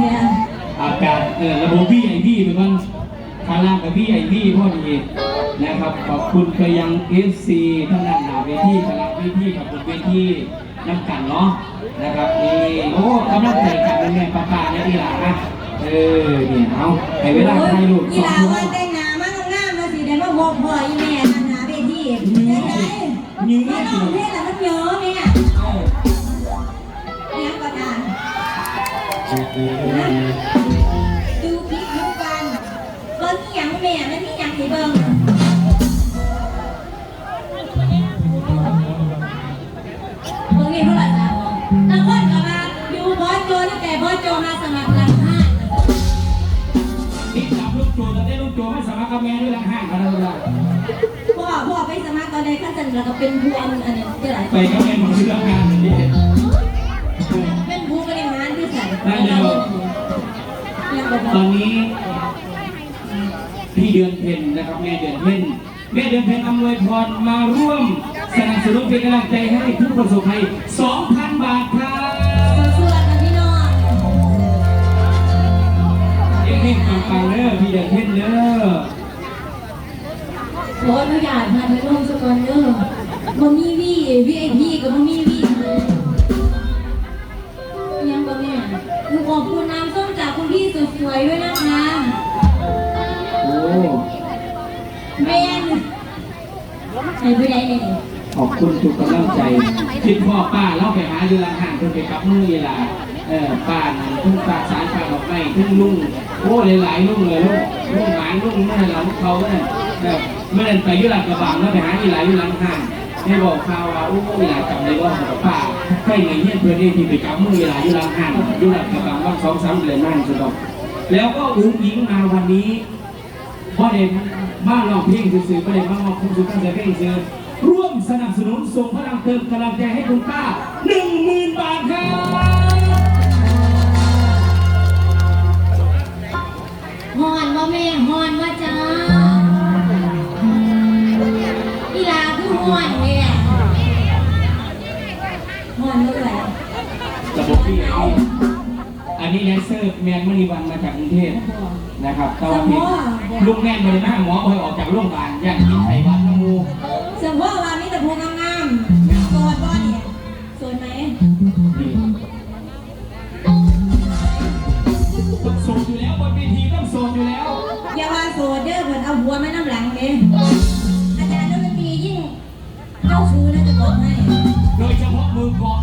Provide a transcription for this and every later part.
เนี่ยอากาศเออระบบพี่ไอพี่เป็นวันคารากับพี่ไอพี่พ่อดีนะครับขอบคุณไปยังเอฟซีทั้งนั้นหนาเวทีคาราเวทีกับบนเวทีน้ำกันเนาะนะครับนี่โอ้กำลังใจกันเป็นไงป้าป้าเนี่ยดีหล่ะนะเออเนี่ยเอาให้เวลาให้ลูกอีสองหลาชั่วโมว่างแต่งหน้ามันงามมาสิได้มาบอกพ่ออีแม่นั่นหาเวทีได้ไหนมาน้องเพศแล้วมันเยอะแม่เออเนี่ย ดูคลิปดูกันเบิ่งอีหยังแม่มันมีหยังให้เบิ่งเบิ่งนี่เท่าไหร่นะบางคนก็มาดูบอสโจตั้งแต่บอสโจมาสมัครหลังห้างนี่จับลูกโจแต่ได้ลูกโจไม่สามารถกับแม่ด้วยละห้างกันเลยพ่อพ่อไปสมัครตอนใดขั้นสันแล้วก็เป็นผู้อันอันนี้เท่าไหร่ไปกับแม่ของเรื่องงานนี่เป็น ได้เลยยังบ่ตอนนี้พี่เดือนเพ็ญนะครับแม่เดือนเพ็ญแม่เดือนเพ็ญอำนวยพรมาร่วมสนับสนุนเป็นกำลังใจให้ผู้ประสบภัย 2,000 บาทครับสู้ๆกันพี่น้องเอ็งเพ่งปังๆเด้อพี่เดือนเพ็ญเด้อขออนุญาตพาไปลงสกอนเด้อบ่มีวีวีไอพีก็บ่มีวียัง หนูขอบคุณน้ำส้มจากคุณพี่สุดสวยด้วยนะคะโอ้แม่นให้ผู้ใดเนี่ยขอบคุณทุกกำลังใจคิดพ่อป้าเล่าไปหาอยู่หลังห่างเพิ่นไปกับมือเวลาเออป้านั่นทุ่งปลาสารปลาดอกไม้ทุ่งลุงโอ้หลายๆลุงเลยลุงลุงหมายลุงเมื่อเราเขาเนี่ยเออเมื่อนั้นไปอยุหลังกระบังแล้วไปหาอีหลายอยู่หลังห่าง ให้บอกข่าวว่าโอ้อีหลายจำได้ว่าของป้าให้ในเฮียนเพื่อนที่ไปจำมือเวลายอยู่หลังห่างอยู่หลังกระบังว่าสองสามเดือนนั่นสุดอกแล้วก็อุ้งยิงมาวันนี้พราะเด็กบ้านเราเพลงซื่อประเด็นบ้านเราคงสุดตั้งใจเพลงซื้อร่วมสนับสนุนส่งพลังเติมกำลังใจให้คุณป้าหนึ่งหมื่นบาทครับ ร่ระบบพี่ไอ้นี่อันนี้แดนเซอร์แมนมณีวันมาจากกรุงเทพนะครับตะวันเพชรลูกแม่นบริมาหมอคอยออกจากโรงพยาบาลย่านกินไข่หวัดน้ำมูเสมอว่ามีแต่พูงามๆโสดบ่เนี่ยโสดไหมนี่ต้องโสดอยู่แล้วบนเวทีต้องโสดอยู่แล้ว อย่าว่าโสดเด้อเพิ่นเอาหัวมาน้ำหลังเด้อาจารย์ดนตรียิ่งเจ้าชู้นะจะบอกให้ โดยเฉพาะมือกลอง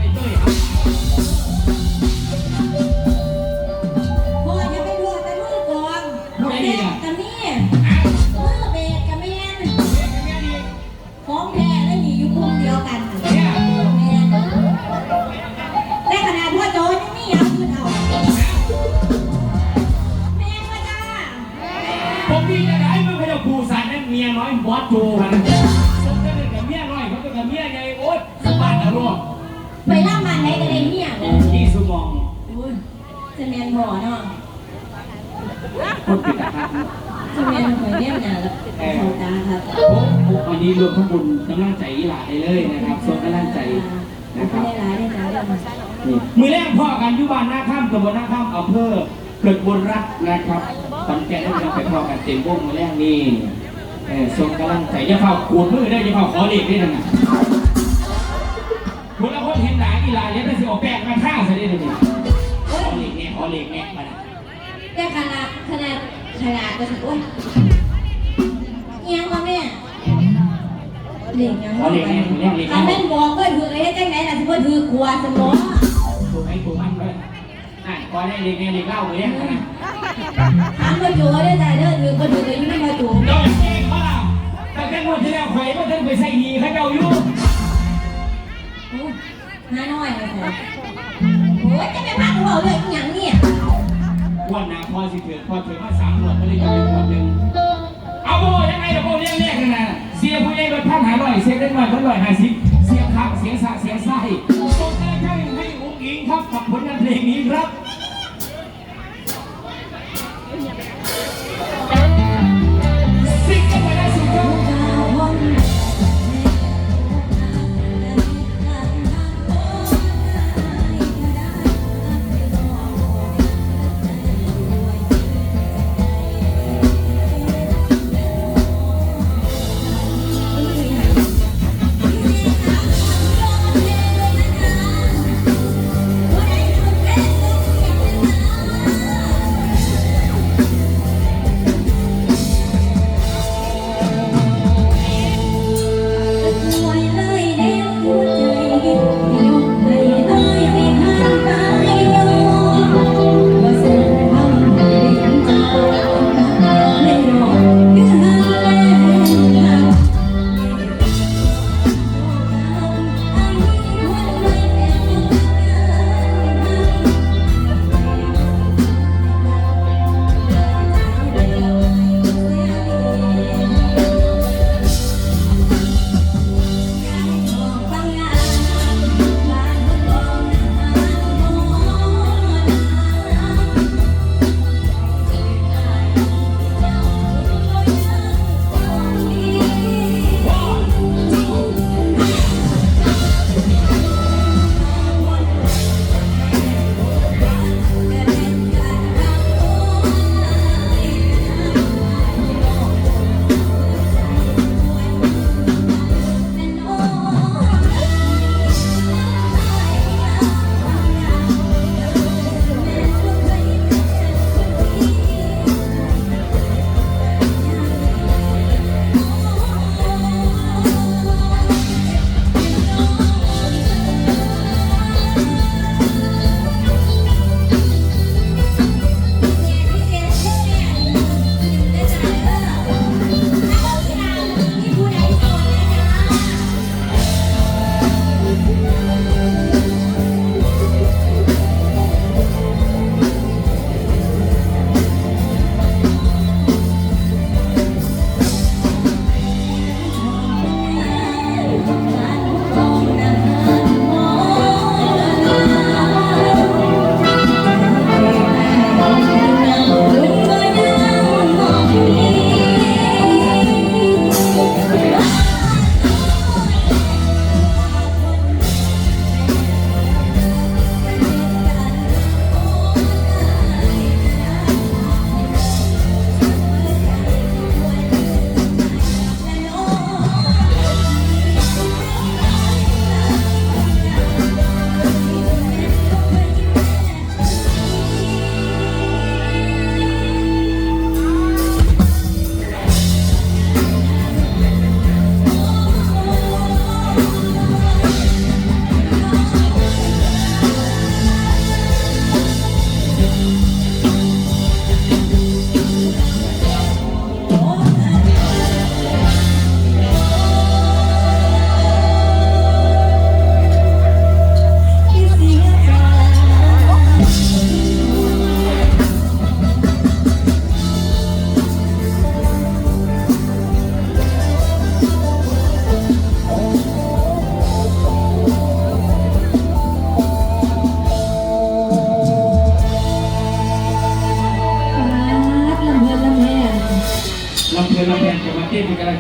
บอสโจกันสมกันเลยกับเมียน้อยเขาก็กับเมียไงโอ๊ยสบายอารมณ์ไปล่ำมันไหนก็ได้เนี่ยเลยที่สมองอุ้ยจะแมนบ่อเนาะคนปิดตาครับจะแมนหอยเลี้ยงน่ะแล้วเขาตาครับวันนี้รวมทั้งบุญกำลังใจอีหลาได้เลยนะครับส่งกำลังใจขอนะบคคุณรับได้หลายได้จ้าเรื่องนี่มือแรกพ่อกันอยุบานหน้าข้ามตำบลหน้าข้ามอำเภอเกิดบนรักนะครับตอนแก่ต้องเราไปพ่อกันเต็มวงมือแรกนี่ เออส่งกำลังใจอย่าเฝ้าขูดมือได้อย่าเฝ้าขอเด็กได้ทั้งนั้นคุณละคนเห็นหลายอีหลาเนี่ยได้สิออกแปลกมาฆ่าซะได้เลยขอเล็กแน่ขอเล็กแน่มาแต่ขนาดขนาดขนาดก็ถือว่าเอียงมาแม่เด็กยังขอเล็กแน่เล็กเล็กถ้าแม่นบอกก็ถือไอ้จังไหนล่ะสิบ่าถือขวดสมองถูกไหมถูกมันเลยอะขอได้เล็กแน่เล็กเล่าเลยนะถามมาจูได้จ้าเด้อถือบ่ถือก็ยังไม่มาจูเราอยากเองเขาล่ะแต่แค่งวดที่แล้วข่อยก็เดินไปใส่หีเขาเจ้าอยู่หาน้อยเลยค่ะโอ้ยจะไปพักหัวเลยอีหยังเนี่ยวันหนาพอสิเถื่อนพอเถือมาสามหมวดก็เลยจะเป็นหมดหนึ่งเอาโบยังไงเดี๋ยวโบเรียกเรียกกันนะเสียผู้ใหญ่รถท่านหาร้อยเสียได้หน่อยก็ร้อยหาสิบเสียงทักเสียงสะเสียงไส้ส่งกำลังใจให้อุ้งอิงครับกับผลงานเพลงนี้ครับ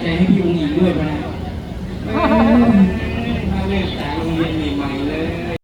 ใจให้พี่อุ้ง